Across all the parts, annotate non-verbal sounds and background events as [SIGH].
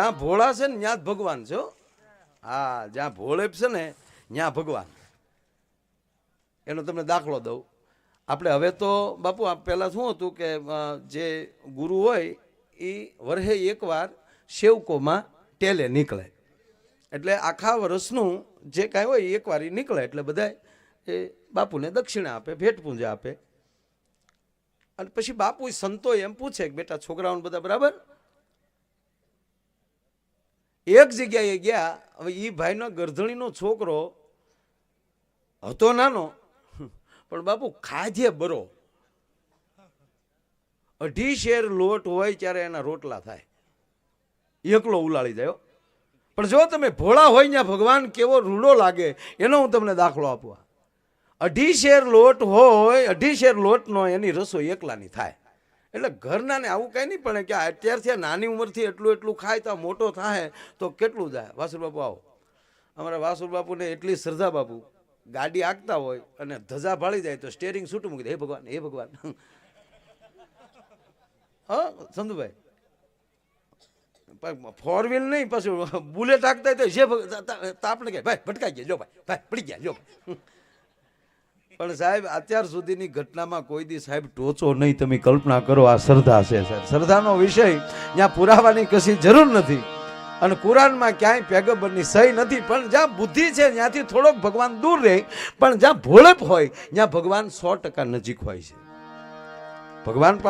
જ્યાં ભોળા છે ને, ત્યાં જ ભગવાન છે હા. જ્યાં ભોળે છે ને, ત્યાં ભગવાન. એનો તમને દાખલો દઉં. આપણે હવે તો, બાપુ પહેલાં શું હતું કે જે ગુરુ હોય એ વર્ષે એકવાર સેવકોમાં ટેલે નીકળે. એટલે આખા વર્ષનું જે કાંઈ હોય એકવાર એ નીકળે. એટલે બધા એ બાપુને દક્ષિણા આપે ભેટ પૂંજા આપે. અને પછી બાપુ સંતો એમ પૂછે કે, બેટા, છોકરાઓને બધા બરાબર એક જગ્યાએ ગયા, હવે એ ભાઈનો ગરધણીનો છોકરો હતો નાનો, પણ બાપુ ખાજે બરો. અઢી શેર લોટ હોય ત્યારે એના રોટલા થાય. એકલો ઉલાળી જાય પણ જો તમે ભોળા હોય ત્યાં ભગવાન કેવો રૂડો લાગે, એનો હું તમને દાખલો આપવા અઢી શેર લોટ હોય, અઢી શેર લોટનો એની રસોઈ એકલાની થાય. એટલે ઘરના ને આવું કંઈ નહીં પણ કે અત્યારથી નાની ઉંમરથી એટલું એટલું ખાય તો મોટો થાય તો કેટલું જાય વાસુર બાપુ આવો. અમારા વાસુર બાપુને એટલી શ્રદ્ધા બાપુ. ગાડી આંકતા હોય અને ધજા ભાળી જાય તો સ્ટેરિંગ છૂટું મૂકી દે. હે ભગવાન હે ભગવાન. હા, સંધુભાઈ. ફોર વ્હીલ નહીં, પછી બુલેટ આગતા હોય તો જે આપણે કહે ભાઈ, ભટકાઈ ગયા જો ભાઈ ભાઈ, પડી ગયા જો ભાઈ." પણ સાહેબ, અત્યાર સુધીની ઘટનામાં કોઈ દી સાહેબ ટોચો નહીં, તમે કલ્પના કરો, આ શ્રદ્ધા છે સાહેબ. શ્રદ્ધાનો વિષય ત્યાં પુરાવાની કશી જરૂર નથી. અને કુરાનમાં ક્યાંય પેગબરની સહી નથી, પણ જ્યાં બુદ્ધિ છે ત્યાંથી થોડોક ભગવાન દૂર રહે, પણ જ્યાં ભોળેપ હોય, ત્યાં ભગવાન સો ટકા નજીક હોય છે. ભગવાન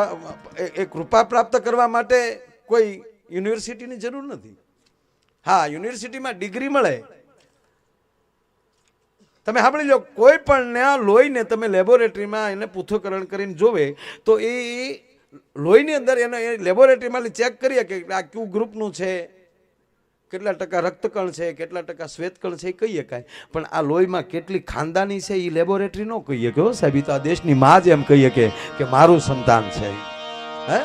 એ- કૃપા પ્રાપ્ત કરવા માટે કોઈ યુનિવર્સિટીની જરૂર નથી. હા, યુનિવર્સિટીમાં ડિગ્રી મળે તમે સાંભળી લો, કોઈ પણ લોહીને તમે લેબોરેટરીમાં એને પૃથ્થકરણ કરીને જોવે, તો એ લોહીની અંદર એને એ લેબોરેટરીમાં ચેક કરીએ કે આ ક્યુ ગ્રુપનું છે, કેટલા ટકા રક્તકણ છે, કેટલા ટકા શ્વેતકણ છે, એ કહીએ કાંઈ. પણ આ લોહીમાં કેટલી ખાનદાની છે, એ લેબોરેટરી ન કહીએ કે હો સાહેબ તો આ દેશની માં જ એમ કહીએ કે મારું સંતાન છે. હે?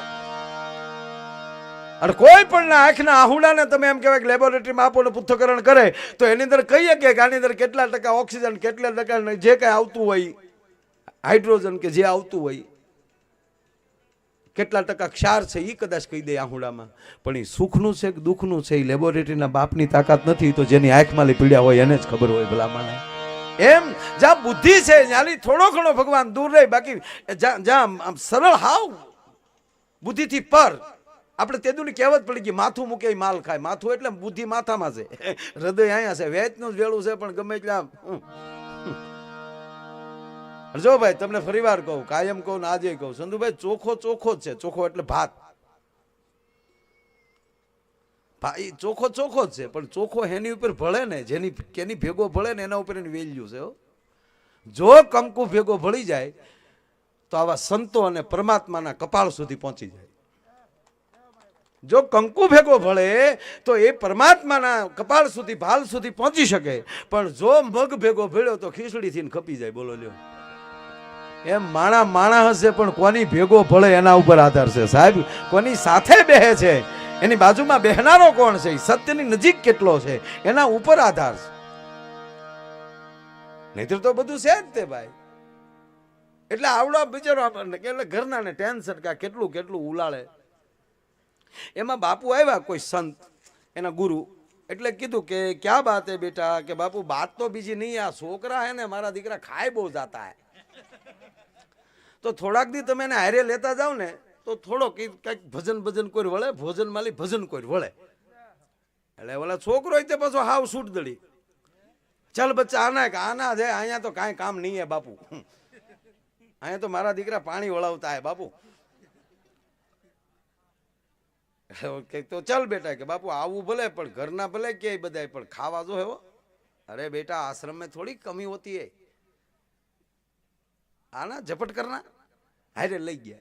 અને કોઈ પણ આંખના આહુડાને તમે એમ કહેવાય કે લેબોરેટરીમાં આપો ને પૃથ્થકરણ કરે, તો એની અંદર કહીએ કે આની અંદર કેટલા ટકા ઓક્સિજન, કેટલા ટકા જે કાંઈ આવતું હોય, હાઇડ્રોજન કે જે આવતું હોય, કેટલા ટકા ક્ષાર છે એ કદાચ કહી દે આહુડામાં. પણ એ સુખનું છે કે દુઃખનું છે એ લેબોરેટરીના બાપની તાકાત નથી, તો જેની આંખમાં પીડ્યા હોય એને જ ખબર હોય ભલામણ. એમ, જ્યાં બુદ્ધિ છે, ત્યાંની થોડો ઘણો ભગવાન દૂર રહે, બાકી જ્યાં જ્યાં સરળ હાવ બુદ્ધિથી પર આપણે તેદુની કહેવત પડી ગઈ, માથું મૂકે માલ ખાય. માથું એટલે બુદ્ધિ માથામાં છે. હૃદય અહીંયા છે. વેચનું જ વેળું છે, પણ ગમે એટલે. જો ભાઈ, તમને ફરીવાર કહું, કાયમ કહું ને આજે કહું. સંધુભાઈ ચોખ્ખો ચોખ્ખો જ છે. ચોખ્ખો એટલે ભાત. ભાઈ ચોખ્ખો ચોખ્ખો જ છે, પણ ચોખ્ખો એની ઉપર ભળે ને, જેની, કેની ભેગો ભળે ને, એના ઉપર એની વેલ્યુ છે. જો કંકુ ભેગો ભળી જાય, તો આવા સંતો અને પરમાત્માના કપાળ સુધી પહોંચી જાય. જો કંકુ ભેગો ભળે, તો એ પરમાત્માના કપાળ સુધી, ભાલ સુધી પહોંચી શકે. પણ જો મગ ભેગો ભેળ્યો, તો ખીચડીથી ખપી જાય. બોલો લ્યો. એમ માણા માણા હશે, પણ કોની ભેગો ભળે એના ઉપર આધાર છે? સાહેબ, કોની સાથે બેહે છે? એની બાજુમાં બેહનારો કોણ છે? સત્યની નજીક કેટલો છે? એના ઉપર આધાર છે. નહીતર તો બધું છે જ તે ભાઈ. એટલે આવડો બિચારો આપણને એટલે ઘરના ને ટેન્શન કે કેટલું કેટલું ઉલાળે. એમાં બાપુ આવ્યા કોઈ સંત, એના ગુરુ, એટલે કીધું કે, ક્યાં બાત હે બેટા? કે બાપુ, બાત તો બીજી નહીં, આ છોકરા હે ને મારા દીકરા ખાય બહુ જાતા હે. તો થોડાક દી તમે એને હારે લેતા જાઓ ને, તો થોડો કંઈક ભજન ભજન કોઈ વળે, ભોજન માલી ભજન કોઈ વળે. એટલે ઓલા છોકરો હોય તે પાછો હાવ છૂટ દડી ચાલ બચ્ચા, આના કે આના છે, અહીંયા તો કાંઈ કામ નહીં હે બાપુ. અહીંયા તો મારા દીકરા પાણી વળાવતા હે બાપુ. કે તો ચાલ બેટા, કે બાપુ આવું ભલે, પણ ઘરના ભલે ક્યાંય બધા પણ ખાવા જો હેવો. અરે બેટા, આશ્રમ મેં થોડી કમી હોતી હે. આના ઝપટ કરના? હારે લઈ ગયા.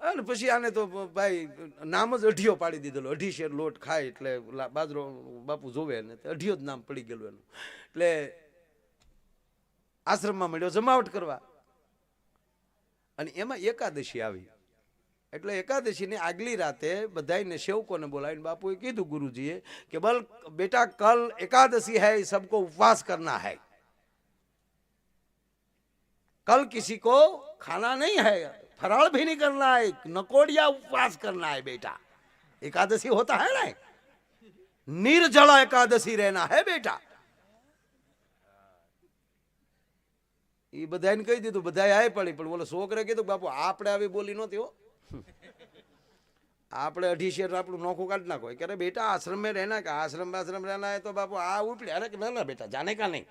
અને પછી આને તો ભાઈ નામ જ અઢીયો પાડી દીધેલો. અઢી શેર લોટ ખાય એટલે બાજરો બાપુ જોવે ને અઢીયો જ નામ પડી ગયેલું એનું. એટલે આશ્રમમાં મળ્યો, જમાવટ કરવા. અને એમાં એકાદશી આવી. એટલે એકાદશીની આગલી રાતે બધાને સેવકોને બોલાવીને બાપુએ કીધું ગુરુજીએ કે બલ બેટા કલ एकादशी है सबको उपवास करना है कल किसी को खाना नहीं है फराळ भी नहीं करना है नकोड़िया उपवास करना है बेटा एकादशी होता है ना निर्जला एकादशी रहना है बेटा એ બધાને કહી દીધું બધા આય પડી પણ બોલો છોકરે કીધું બાપુ આપણે આવી બોલી નહોતી હો આપણે અઢી શેર આપણું નોખું કાઢ નાખો. કે અરે બેટા આશ્રમે રહેના કે આશ્રમ આશ્રમ રહેના તો બાપુ આ ઉપડે અરે કે ના બેટા જાને કા નહીં.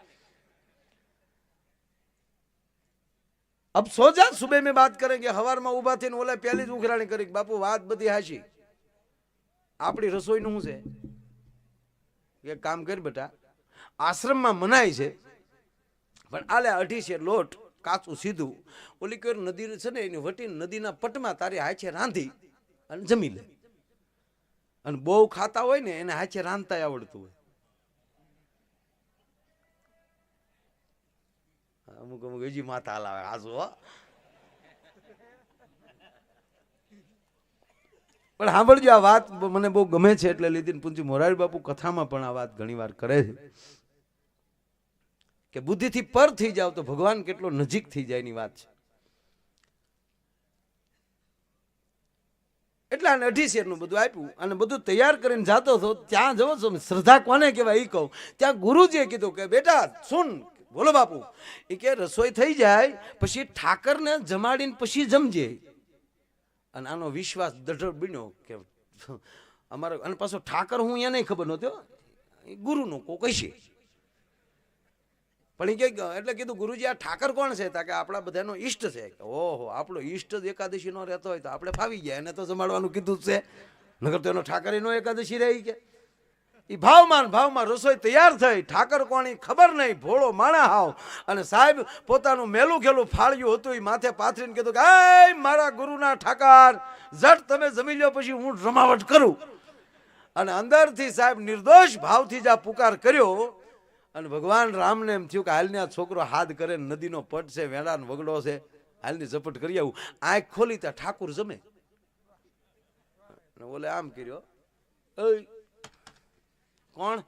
અબ સોજા સુબે મેં વાત કરે કે હવારમાં ઊભા થઈને ઓલા પહેલી જ ઉઘરાણી કરી બાપુ વાત બધી હાશી આપણી રસોઈનું શું છે? એક કામ કર બેટા. આશ્રમમાં મનાય છે, પણ આલે અઢી શેર લોટ. કાચું સીધું. ઓલી કોઈ નદી છે ને, એની વટી નદીના પટમાં તારી હાચે રાંધી અને જમી લે. અને બહુ ખાતા હોય ને, એને હાચે રાંધતા આવડતું હોય. અમુક અમુક હજી માથા હલાવે હાજુ પણ સાંભળજો આ વાત, મને બહુ ગમે છે એટલે લીધી પૂંજી મોરારી બાપુ કથામાં પણ આ વાત ઘણી વાર કરે છે. કે બુદ્ધિથી પર થઈ જાવ તો ભગવાન કેટલો નજીક થઈ જાય એની વાત છે. એટલે આને અઢી શેરનું બધું આપ્યું અને બધું તૈયાર કરીને જાતો હતો. ત્યાં જવો છો શ્રદ્ધા કોને કહેવાય એ કહું. ત્યાં ગુરુજીએ કીધું કે, બેટા, સુન, બોલો બાપુ. એ કે, રસોઈ થઈ જાય, પછી ઠાકરને જમાડીને પછી જમજે. અને આનો વિશ્વાસ દઢ બન્યો કે, અમારો, અને પાછો ઠાકર હું અહીંયા નહીં ખબર નહોતો ગુરુનો કો કહીશે પણ એ કે એટલે કીધું ગુરુજી, આ ઠાકર કોણ છે? તા કે આપણા બધાનો ઈષ્ટ છે. ઓહો, આપણો ઈષ્ટ જ એકાદશીનો રહેતો હોય તો આપણે ફાવી ગયા. એને તો જમાડવાનું કીધું છે. નગર તો એનો ઠાકર એકાદશી રહી કે. એ ભાવમાં ભાવમાં રસોઈ તૈયાર થઈ. ઠાકર કોણી ખબર નહીં. ભોળો માણા હાવ. અને સાહેબ પોતાનું મેલું ખેલું ફાળ્યું હતું. એ માથે પાથરીને કીધું કે એ મારા ગુરુના ઠાકર, જટ તમે જમી લ્યો પછી હું રમાવટ કરું. અને અંદરથી સાહેબ નિર્દોષ ભાવથી જ આ પુકાર કર્યો. અને ભગવાન રામને એમ થયું કે હાલને આ છોકરો હાથ કરે, નદીનો પટ છે વેળાનો વગડો છે, હાલની ઝપટ કરી આવું. આંખ ખોલી ત્યાં ઠાકુર જમે. બોલે આમ કર્યો કોણ?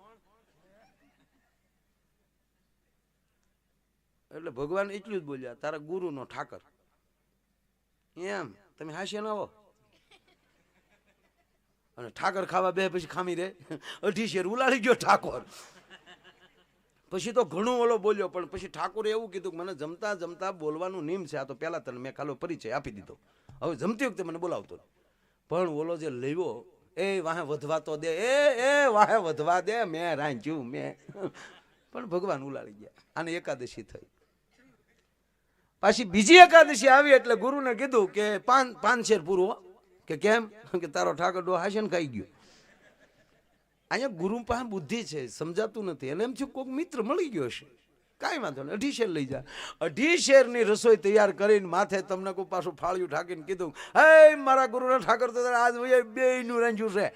એટલે ભગવાન એટલું જ બોલ્યા, તારા ગુરુનો ઠાકર. એમ, તમે હાસ્ય ન આવો. અને ઠાકર ખાવા બે, પછી ખામી રે. અઢી શેર ઉલાડી ગયો ઠાકોર. પછી તો ઘણું ઓલો બોલ્યો, પણ પછી ઠાકોરે એવું કીધું કે મને જમતા જમતા બોલવાનું નિયમ છે, આ તો પહેલાં તને મેં ખાલો પરિચય આપી દીધો. હવે જમતી વખતે મને બોલાવતો પણ ઓલો જે લેવો, એ વાહે વધવા તો દે, એ એ વાહે વધવા દે, મેં રાંચ્યું મેં. પણ ભગવાન ઉલાળી ગયા. આને એકાદશી થઈ. પાછી બીજી એકાદશી આવી એટલે ગુરુને કીધું કે પાન પાન શેર પૂરું કે કેમ? કે તારો ઠાકર ડો હાશન ખાઈ ગયો. અહીંયા ગુરુ પાસે બુદ્ધિ છે, સમજાતું નથી. એને એમ છું કોઈક મિત્ર મળી ગયો છે. કાંઈ વાંધો નહીં, અઢી શેર લઈ જા. અઢી શેરની રસોઈ તૈયાર કરીને માથે તમને કોઈ પાછું ફાળ્યું ઠાકીને કીધું, હે, મારા ગુરુના ઠાકર, તો આજ બે નું રાંધ્યું છે.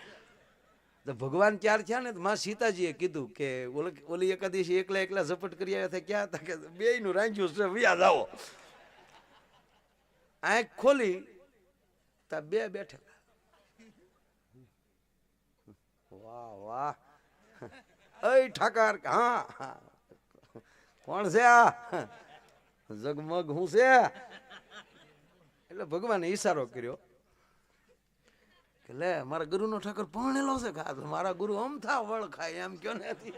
તો ભગવાન ત્યાર થયા ને માં સીતાજીએ કીધું કે, ઓલી ઓલી એકાદશી એકલા એકલા ઝપટ કરી આવ્યા હતા ક્યાં હતા? કે બે નું રાંધ્યું છે, વ્યા જાઓ. આંખ ખોલી, તા બે બેઠેલા વાહ ઠાકર, હા. કોણ છે આ? જગમગ હું છે? એટલે ભગવાને ઈશારો કર્યો કે લે, મારા ગુરુનો ઠાકર પરણેલો છે કે મારા ગુરુ અમથા વળ ખાય એમ કયો નથી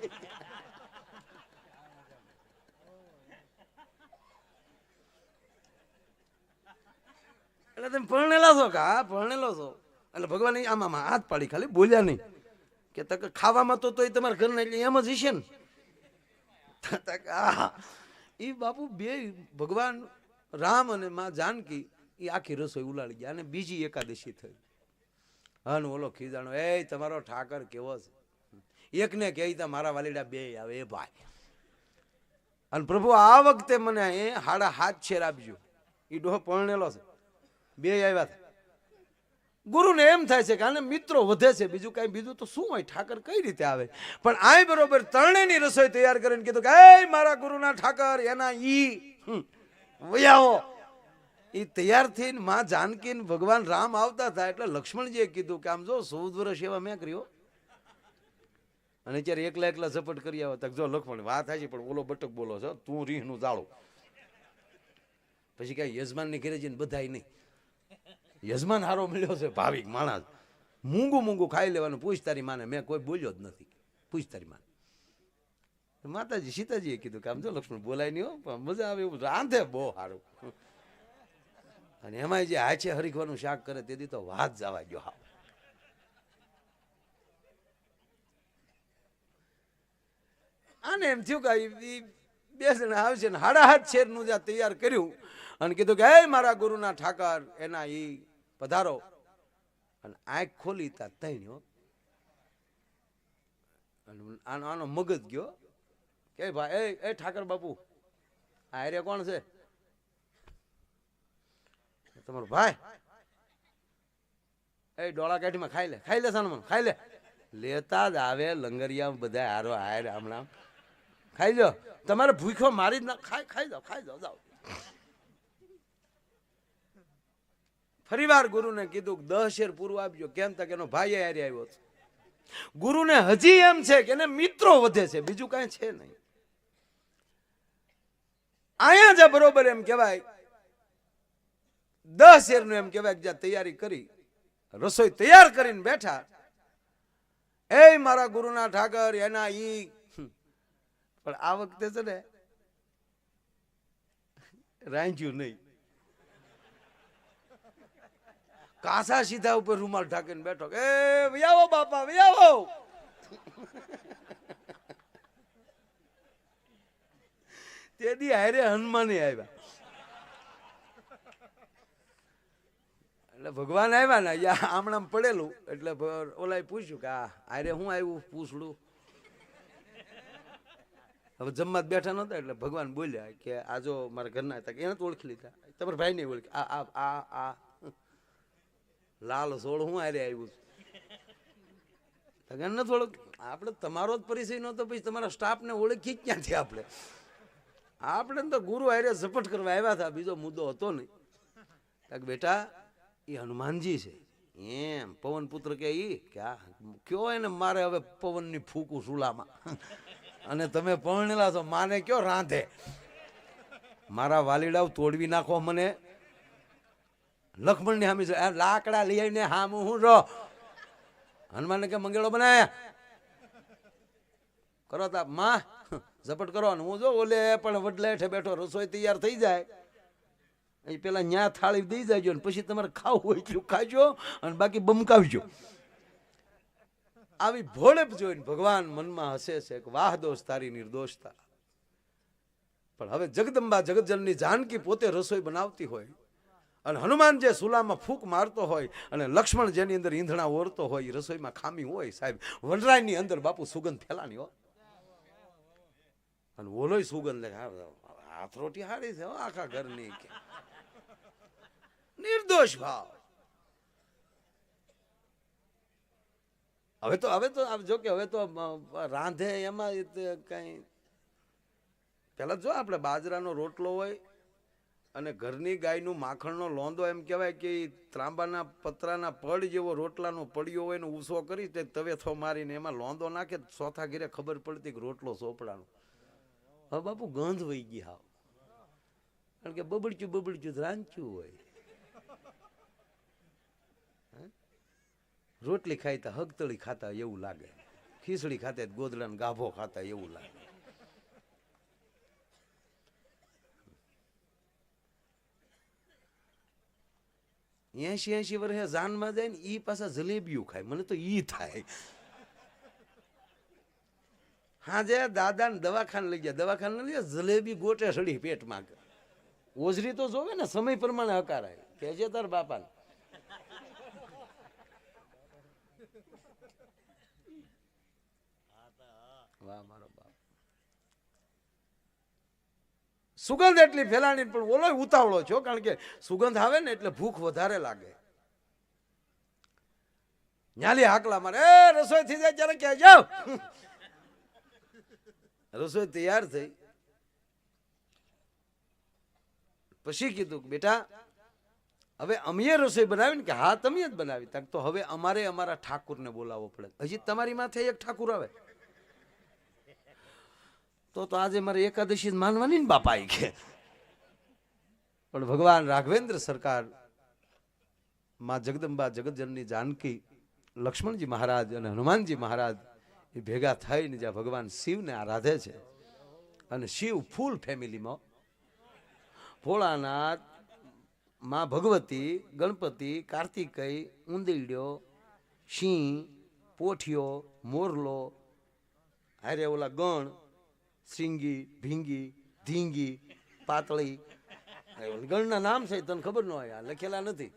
એટલે તમે પરણેલા છો કા પરણેલો છો. એટલે ભગવાન આમ આમ હાથ પાડી, ખાલી બોલ્યા નહીં. કે તક ખાવામાં તો તોય તમારા ઘરના એટલે એમ જ હશે ને. તક આ એ બાપુ બે ભગવાન રામ અને માં જાનકી એ આખી રસોઈ ઉલાળી ગયા અને બીજી એકાદશી થઈ. હન ઓલો ખીજાણો, એ તમારો ઠાકર કેવો છે? એકને કહે તા મારા વાલીડા બે આવે, એ ભાઈ. અને પ્રભુ, આ વખતે મને એ હાડા હાથ છેર આપજો એ ડોહ પરણેલો છે. બે આવ્યા હતા. ગુરુને એમ થાય છે કે આને મિત્રો વધે છે. બીજું કાંઈ, બીજું તો શું હોય? ઠાકર કઈ રીતે આવે? પણ આય બરોબર ત્રણેયની રસોઈ તૈયાર કરીને કીધું કે, એ મારા ગુરુના ઠાકર, એના ઈ. વયાવો એ તૈયાર થઈને માં જાનકી ભગવાન રામ આવતા હતા એટલે લક્ષ્મણજીએ કીધું કે, આમ જો ચૌદ વર્ષ એવા મેં કર્યો. અને અત્યારે એકલા એકલા ઝપટ કરી આવ્યા તક જો લક્ષ્મણ, વાત થાય છે પણ ઓલો બટક બોલો છો, તું રીહનું જાળો પછી કઈ યજમાનની ઘેરે જઈને બધાય નહીં. યજમાન હારો મળ્યો છે, ભાવિક માણસ. મૂંગું મૂંગું ખાઈ લેવાનું, પૂછ તારી માને. મેં કોઈ બોલ્યો જ નથી. પૂછ તારી માને. માતાજી, સીતાજીએ કીધું કે આમ જો લક્ષ્મણ બોલાય નહીં પણ મજા આવે એવું. રાંધે બહુ સારું અને એમાંય જે હાચે હરીખવાનું શાક કરે તેથી તો વાત જવા ગયો હા આને એમ થયું કે બે જણા આવશે ને હાડા હાથ શેરનું જ્યાં તૈયાર કર્યું અને કીધું કે, હે મારા ગુરુના ઠાકર, એના ઈ પધારો. અને આંખ ખોલી તા તૈણ્યો આનો આનો મગજ ગયો. કે ભાઈ, એ એ ઠાકર બાપુ, આ એરિયા કોણ છે? તમારો ભાઈ. એ ડોળા કાઠીમાં ખાઈ લે ખાઈ લે સાનમન ખાઈ લે. લેતા જ આવે લંગરિયા બધા હારો, હાર હમણાં. ખાઈ લો તમારે ભૂખો મારી જ ના ખાઈ ખાઈ જાઓ ખાઈ જાઓ જાઓ. ફરીવાર ગુરુને કીધું દસ શેર પૂરું આપજો. કેમ તક એનો ભાઈ હારે આવ્યો છે. ગુરુને હજી એમ છે કે એને મિત્રો વધે છે. બીજું કાંઈ છે નહીં. અહીંયા જ બરોબર એમ કહેવાય. દસ શેરનું એમ કહેવાય કે જ્યાં તૈયારી કરી, રસોઈ તૈયાર કરીને બેઠા. એ મારા ગુરુના ઠાકર, એના ઈ. પણ આ વખતે છે ને રાંચ્યું નહીં. કાસા સીધા ઉપર રૂમાલ ઢાંકીને બેઠો એ, વ્યાવો બાપા, વ્યાવો. તે હારે હનુમાને આવ્યા. એટલે ભગવાન આવ્યા ને યા આમણામ પડેલું, એટલે ઓલાએ પૂછ્યું કે, આ હારે હું આવ્યું પૂછડું? હવે જમવા બેઠા નહોતા, એટલે ભગવાન બોલ્યા કે, આ જો મારા ઘરના હતા, કે એને તો ઓળખી લીધા. તમારા ભાઈને ઓળખી આ આ આ લાલ સોળ હું આરે આવ્યું છું. તગન નથી થોડોક આપણે તમારો જ પરિચય નહોતો પછી તમારા સ્ટાફને ઓળખી જ ક્યાંથી આપણે? આપણે તો ગુરુ હારે ઝપટ કરવા આવ્યા હતા, બીજો મુદ્દો હતો નહીં. બેટા એ હનુમાનજી છે. એમ, પવન પુત્ર કે ઈ કે આ કયો એને મારે હવે પવનની ફૂકું સુલામાં? અને તમે પરણેલા છો, માને કયો રાંધે? મારા વાલીડાઓ તોડવી નાખો મને. લક્ષ્મણની હામી લાકડા લઈ આવીને હામ હું રહો. હનુમાનને કે મંગેળો બનાય. કરો તા, માં, ઝપટ કરો ને હું જો ઓલે પણ વડલે હેઠે બેઠો, રસોઈ તૈયાર થઈ જાય. એ પેલા ન્યા થાળી દઈ જાજો ને પછી તમારે ખાવું હોય એટલું ખાજો અને બાકી બમકાવજો. આવી ભોળેપ જોઈને ભગવાન મનમાં હસે છે કે વાહ દોષ તારી નિર્દોષતા. પણ હવે જગદંબા જગતજનની જાનકી પોતે રસોઈ બનાવતી હોય. અને હનુમાન જે સુલામાં ફૂંક મારતો હોય અને લક્ષ્મણ જેની અંદર ઈંધણા ઓરતો હોય રસોઈમાં ખામી હોય સાહેબ, વનરાયની અંદર બાપુ સુગંધ ફેલાની હો. અને ઓલોય સુગંધ લે હાથ રોટી હારી છે આખા ઘરની નિર્દોષ ભાવ. હવે તો હવે તો જો કે હવે તો રાંધે એમાં કઈ. પેલા જો આપણે બાજરાનો રોટલો હોય અને ઘરની ગાયનું માખણનો લોંદો એમ કહેવાય કે એ ત્રાંબાના પતરાના પડ જેવો રોટલાનો પડ્યો હોય ને ઊંસો કરી તે તવેથો મારીને એમાં લોંદો નાખે ચોથા ઘેરે ખબર પડતી કે રોટલો સોપડાનો. હવે બાપુ ગંધ વહી ગઈ હાવ. કારણ કે બબડચ્યું બબડચ્યું રાંચ્યું હોય. રોટલી ખાઈ તો હગતળી ખાતા એવું લાગે. ખીચડી ખાતે ગોદડાનો ગાભો ખાતા એવું લાગે. એસી એસી વર્ષે જાનમાં જાય ને એ પાછા જલેબીઓ ખાય. મને તો ઈ થાય. હાજે દાદા ને દવાખાને લઈ ગયા. દવાખાને લઈ ગયા જલેબી ગોટે સડી પેટમાં. ઓજરી તો જોવે ને સમય પ્રમાણે હકારાય. કેજે તાર બાપાને. વાહ મારો બાપ. સુગંધ એટલી ફેલાણી પણ ઓલો ઉતાવળો છો કારણ કે સુગંધ આવે ને એટલે ભૂખ વધારે લાગે. ન્યાલી હાકલા મારે રસોઈ થઈ જાય ત્યારે ક્યાં જાવ? [LAUGHS] રસોઈ તૈયાર થઈ. પછી કીધું બેટા, હવે અમે રસોઈ બનાવી ને કે હા, તમે જ બનાવી. તો હવે અમારે અમારા ઠાકુરને બોલાવવો પડે. હજી તમારી માથે એક ઠાકુર આવે. તો તો આજે મારે એકાદશી માનવાની ને બાપા કે પણ ભગવાન રાઘવેન્દ્ર સરકાર, માં જગદંબા જગતજનની જાનકી, લક્ષ્મણજી મહારાજ અને હનુમાનજી મહારાજ એ ભેગા થઈને જ્યાં ભગવાન શિવને આરાધે છે અને શિવ ફૂલ ફેમિલીમાં. ભોળાનાથ, માં ભગવતી, ગણપતિ, કાર્તિકય ઉંદીડ્યો સિંહ, પોઠિયો, મોરલો, હારે ઓલા ગણ સિંગી ભીંગી, ધીંગી, પાતળી. ગણના નામ છે, તને ખબર ન હોય લખેલા નથી.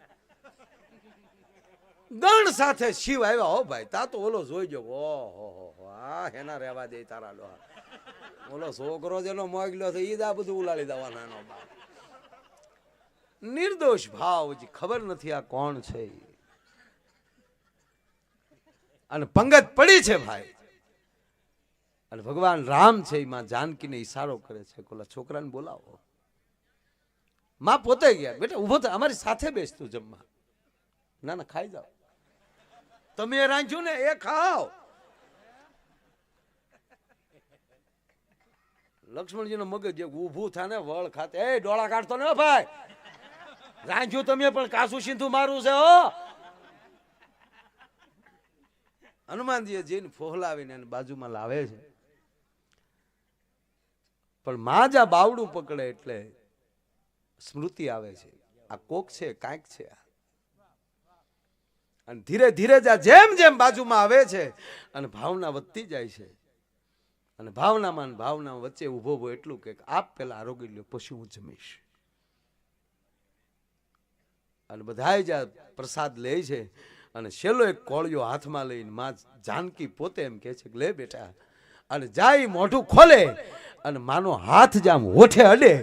ગણ સાથે શિવ આવ્યા, હો ભાઈ, તા તો ઓલો જોઈ જો ઓહો, હો હો હેના રહેવા દે તારા ડોહા ઓલો છોકરો જેનો મોગલ્યો છે ઈ જ આ બધું ઉલાળી દેવાના એનો નિર્દોષ ભાવ હજી ખબર નથી આ કોણ છે અને પંગત પડી છે ભાઈ. અને ભગવાન રામ છે એમાં જાનકીને ઈશારો કરે છે. કોલા છોકરાને બોલાવો. માં પોતે ગયા, બેટા, ઊભો થાય અમારી સાથે બેસતું જમવા. ના ના, ખાઈ જાઓ. તમે એ રાંધ્યું ને, એ ખાઓ. લક્ષ્મણજીનો મગજ જે ઊભું થાય ને, વળ ખાતે, એ, ડોળા કાઢતો ને ભાઈ. રાંધ્યું તમે પણ કાસુ સિંધુ મારું છે, હો. હનુમાનજીએ જઈને ફોહલાવીને એને બાજુમાં લાવે છે. પણ માં આ બાવડું પકડે એટલે સ્મૃતિ આવે છે. આ કોક છે, કાંઈક છે. અને ધીરે ધીરે જ આ જેમ જેમ બાજુમાં આવે છે અને ભાવના વધતી જાય છે. અને ભાવનામાં ભાવના વચ્ચે ઊભો ઊભો એટલું કે આપ પેલા આરોગ્ય લ્યો, પછી હું જમીશ. અને બધાય આ પ્રસાદ લે છે અને છેલ્લો એક કોળિયો હાથમાં લઈને માં જાનકી પોતે એમ કહે છે કે, લે બેટા. અને જાય મોઢું ખોલે અને માનો હાથ જામ હોઠે અડે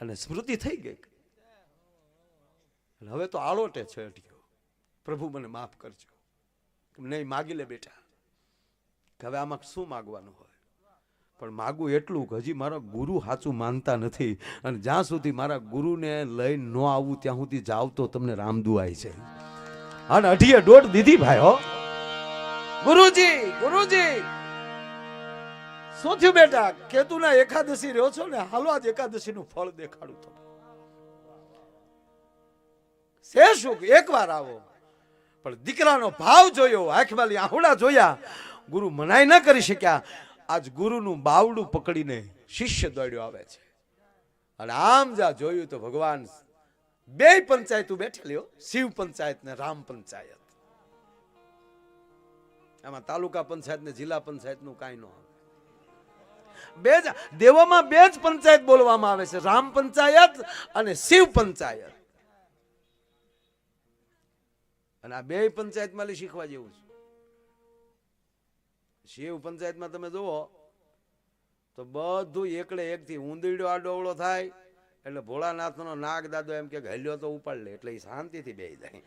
અને સ્મૃતિ થઈ ગઈ. અને હવે તો આળોટે છે અટક્યો પ્રભુ મને માફ કરજો. નહીં માગી લે બેટા. કે હવે આમાં શું માગવાનું હોય? પણ માગું એટલું કે હજી મારા ગુરુ સાચું માનતા નથી. અને જ્યાં સુધી મારા ગુરુને લઈને ન આવું, ત્યાં સુધી જાવ તો તમને રામ દુઆય છે. અને અઢીએ દોઢ દીધી ભાઈ હો. ગુરુજી ગુરુજી! શું થયું બેટા, કેતુના એકાદશી રહ્યો છો ને, હાલો આજ એકાદશી નું ફળ દેખાડું તો છે શું? કે એકવાર આવો. પણ દીકરાનો ભાવ જોયો આંખમાં આહુડા જોયા. ગુરુ મનાય ન કરી શક્યા. આજ ગુરુનું બાવડું પકડીને શિષ્ય દોડ્યો આવે છે. અને આમ જા જોયું તો ભગવાન બે પંચાયત બેઠેલી શિવ પંચાયત ને રામ પંચાયત. આમાં તાલુકા પંચાયત ને જિલ્લા પંચાયતનું કાંઈ ન આવે બે જ દેવોમાં બે જ પંચાયત બોલવામાં આવે છે. રામ પંચાયત અને શિવ પંચાયત. અને આ બે પંચાયતમાં લઈ શીખવા જેવું છે. શિવ પંચાયતમાં તમે જુઓ, તો બધું એકડે એકથી ઊંધીડો આડોવળો થાય, એટલે ભોળાનાથનો નાગ દાદો એમ કે હલ્યો તો ઉપાડ લે. એટલે એ શાંતિથી બે જાય.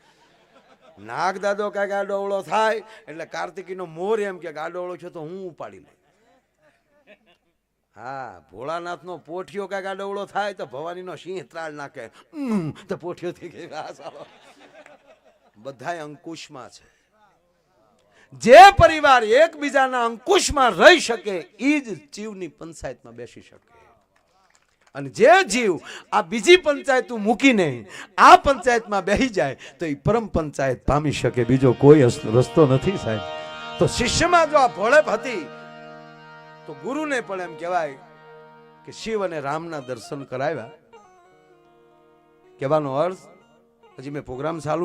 નાગ દાદો કાંઈક આડોવળો થાય, એટલે કાર્તિકીનો મોર એમ કે આડોવળો છે તો હું ઉપાડી લઈ હા, ભોળાનાથનો પોઠિયો કાંઈક આડોવળો થાય તો ભવાનીનો સિંહ ત્રાળ નાખે. તો પોઠિયો થઈ ગઈ બધાય અંકુશમાં છે. જે પરિવાર એકબીજાના અંકુશમાં રહી શકે એ જ જીવની પંચાયતમાં બેસી શકે. અને જે જીવ આ બીજી પંચાયત મૂકીને આ પંચાયતમાં બેસી જાય, તો એ પરમ પંચાયત પામી શકે. બીજો કોઈ રસ્તો નથી સાહેબ. તો શિષ્યમાં જો આ ભોળેપ હતી તો ગુરુને પણ એમ કહેવાય કે શિવ અને રામના દર્શન કરાવ્યા. કહેવાનો અર્થ, હજી મેં પ્રોગ્રામ ચાલુ